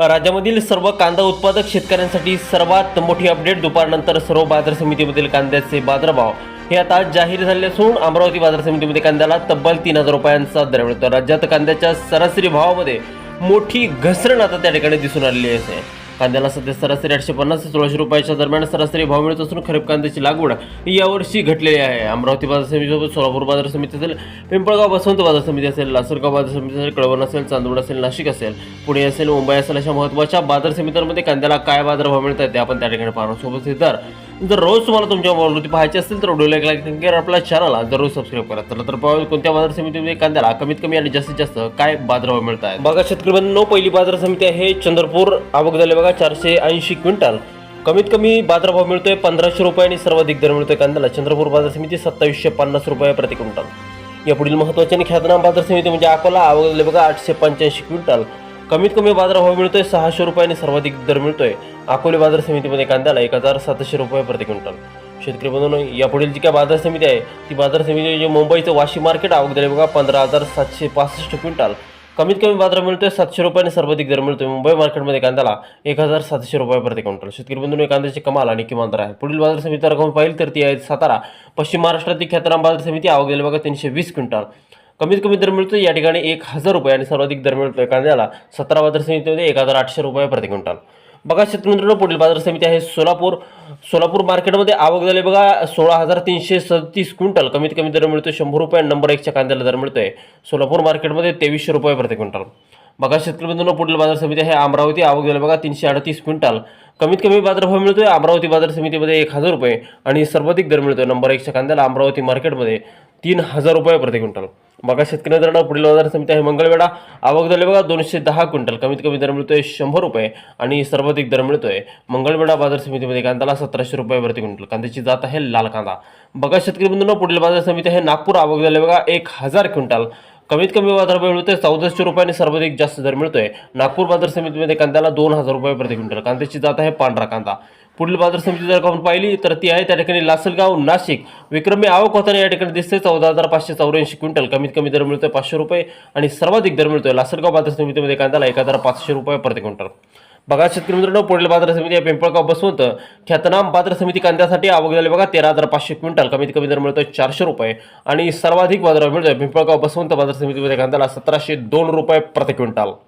राज्यामधील सर्व कांदा उत्पादक शेतकऱ्यांसाठी सर्वात मोठी अपडेट दुपारनंतर सर्व बाजार समितीमधील कांद्याचे बाजारभाव. हे आता जाहीर झाले असून अमरावती बाजार समितीमध्ये कांद्याला तब्बल तीन हजार रुपयांचा दर मिळतो. राज्यात कांद्याच्या सरासरी भावामध्ये मोठी घसरण आता त्या ठिकाणी दिसून आलेली आहे. कांद्याला सध्या सरासरी आठशे पन्नास ते सोळाशे रुपयाच्या दरम्यान सरासरी भाव मिळत असून खरीप कांद्याची लागवड यावर्षी घटलेली आहे. अमरावती बाजार समितीसोबत सोलापूर बाजार समिती असेल पिंपळगाव बसवंत बाजार समिती असेल लासलगाव बाजार समिती असेल कळवण असेल चांदवड असेल नाशिक असेल पुणे असेल मुंबई असेल अशा महत्त्वाच्या बाजार समित्यांमध्ये कांद्याला काय बाजारभाव मिळत आहेत ते आपण त्या ठिकाणी पाहणार सोबत इतर जर रोज तुम्हाला तुमच्या मोबाईलवरती पाहायचे असतील तर व्हिडिओला लाईक लाईक करा आपल्या चॅनलला जरूर सबस्क्राईब करा. तर तर पाहू कोणत्या बाजार समितीमध्ये कांद्याला कमीत कमी आणि जास्तीत जास्त काय बाजारभाव मिळत आहे बघा शेतकरी बंधूंनो पहिली बाजार समिती आहे चंद्रपूर. आवक झाले बघा चारशे ऐंशी क्विंटल. कमीत कमी बाजारभाव मिळतोय पंधराशे रुपये आणि सर्वाधिक दर मिळतोय कांद्याला. चंद्रपूर बाजार समिती सत्तावीसशे पन्नास रुपये प्रति क्विंटल. या पुढील महत्त्वाचे आणि ख्यातनाम बाजार समिती म्हणजे अकोला. आवक झाले बघा आठशे पंच्याऐंशी क्विंटल. कमीत कमी बाजार भाव मिळतोय सहाशे रुपयाने सर्वाधिक दर मिळतोय. अकोले बाजार समितीमध्ये कांद्याला एक हजार सातशे रुपये प्रति क्विंटल. शेतकरी बंधूंनो यापुढील जी काय बाजार समिती आहे ती बाजार समिती जे मुंबईचं वाशी मार्केट आवक झाले बघा पंधरा हजार सातशे पासष्ट क्विंटल. कमीत कमी बाजार मिळतोय सातशे रुपयाने सर्वाधिक दर मिळतोय मुंबई मार्केटमध्ये कांद्याला एक हजार सातशे रुपये प्रति क्विंटल. शेतकरी बंधूंनी कांद्याची कमाल आणि किमान दर आहे पुढील बाजार समिती रक्कम पाहिली तर ती आहे सातारा. पश्चिम महाराष्ट्रातील ख्यातनाम बाजार समिती आवक दिले बघा तीनशे वीस क्विंटल. कमीत कमी दर मिळतो या ठिकाणी एक हजार रुपये आणि सर्वाधिक दर मिळतो कांद्याला सतरा बाजार समितीमध्ये एक हजार आठशे रुपये प्रति क्विंटल. बघा शेतकरी पुढील बाजार समिती आहे सोलापूर. सोलापूर मार्केटमध्ये आवक झाली बघा सोळा हजार तीनशे सदतीस क्विंटल. कमीत कमी दर मिळतो शंभर रुपये आणि नंबर एकच्या कांद्याला दर मिळतोय. सोलापूर मार्केटमध्ये तेवीसशे रुपये प्रति क्विंटल. बघा शेतकरी पुढील बाजार समिती आहे अमरावती. आवक झाली बघा तीनशे अडतीस क्विंटल. कमीत कमी बाजारभाव मिळतोय अमरावती बाजार समितीमध्ये एक हजार रुपये आणि सर्वाधिक दर मिळतोय. नंबर एकच्या कांद्याला अमरावती मार्केटमध्ये तीन हजार रुपये प्रति क्विंटल. बघा शेतकरी मित्रांनो पुढील बाजार समिती आहे मंगळवेढा. आवक झाली बघा दोनशे दहा क्विंटल. कमीत कमी दर मिळतोय शंभर रुपये आणि सर्वाधिक दर मिळतोय. मंगळवेढा बाजार समितीमध्ये कांद्याला सतराशे रुपये प्रति क्विंटल. कांद्याची जात आहे लाल कांदा. बघा शेतकरी बंधूंनो पुढील बाजार समिती आहे नागपूर. आवक झाली बघा एक हजार क्विंटल. कमीत कमी बाजारभाव मिळतोय चौदाशे रुपयाने सर्वाधिक जास्त दर मिळतोय. नागपूर बाजार समितीमध्ये कांद्याला दोन हजार रुपये प्रति क्विंटल. कांद्याची जात आहे पांढरा कांदा. पुढील बाजार समिती जर आपण पाहिली तर ती आहे त्या ठिकाणी लासलगाव नाशिक. विक्रमी आवक होताना या ठिकाणी दिसते चौदा हजार पाचशे चौऱ्याऐंशी क्विंटल. कमीत कमी दर मिळतोय पाचशे रुपये आणि सर्वाधिक दर मिळतोय लासलगाव बाजार समितीमध्ये कांद्याला एक हजार पाचशे रुपये प्रति क्विंटल. बघा शेतकरी मित्रांनो पुढील बाजार समिती आहे पिंपळगाव बसवंत. ख्यातनाम बाजार समिती कांद्यासाठी आवक झाली. बघा तेरा हजार पाचशे क्विंटल कमीत कमी दर मिळतोय चारशे रुपये. आणि सर्वाधिक बाजार मिळतोय पिंपळगाव बसवंत बाजार समितीमध्ये कांद्याला सतराशे दोन रुपये प्रति क्विंटल.